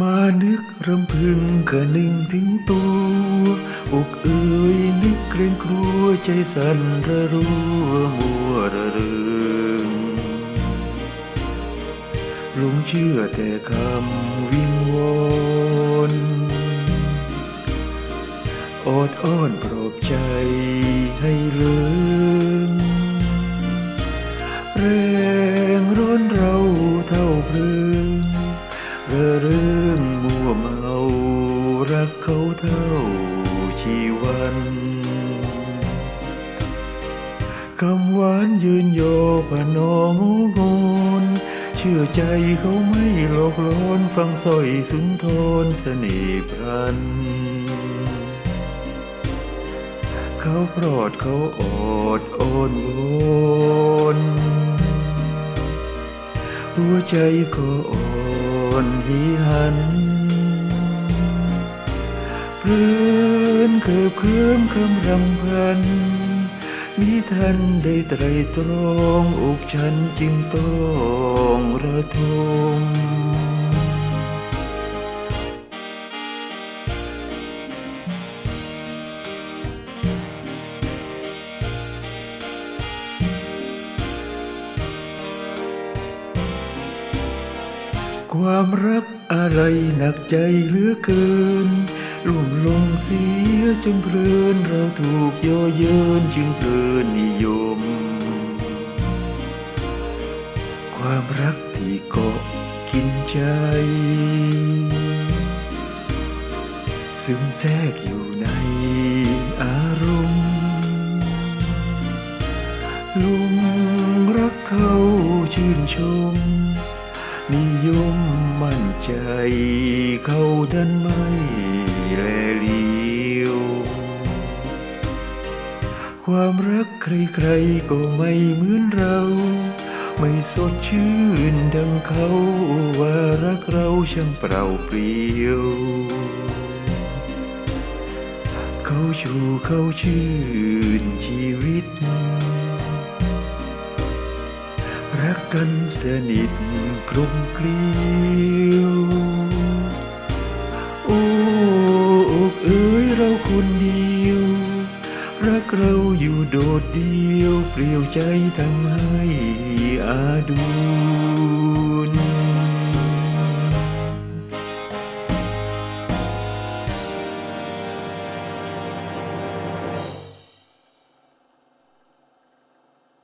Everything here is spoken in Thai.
มานึกรำพึงกะนึ่งถึงตัวอกเอ่ยนึกเกรงกลัวใจสั่นระรัวมัวระเริงหลงเชื่อแต่คำวิงวอนอดอ้อนปลอบใจให้เลิงแรงร้อนเราเท่าเพลิงระเริง เขาเท่าชีวันคำหวานยืนโยพนองงนเชื่อใจเขาไม่หลอกลอนฟังสร้อยสุนทรเสน่ห์พรันเขาโปรดเขาอดโอนวอนหัวใจก็อ่อนวิหัน เพลินเกิบเคลื่อมคำรำพันมิทันได้ไตรตรองอกฉันจึงต้องระทมความรักอะไรหนักใจเหลือเกิน ลุ่มลงเสียจนเพลินเราถูกย่อเยินจึงเพลินนิยม ความรักที่เกาะกินใจ ซึมแทรกอยู่ในอารมณ์ลุงรักเขาชื่นชม นิยมมั่นใจเขาดันไม่ ความรักใครๆก็ไม่เหมือนเรา ไม่สดชื่นดังเขาว่ารักเราช่างเปล่าเปลี่ยว เขาชูเขาชื่นชีวิต รักกันสนิทกลมเกลียว อยู่โดดเดียวเปลี่ยวใจทำให้อาดู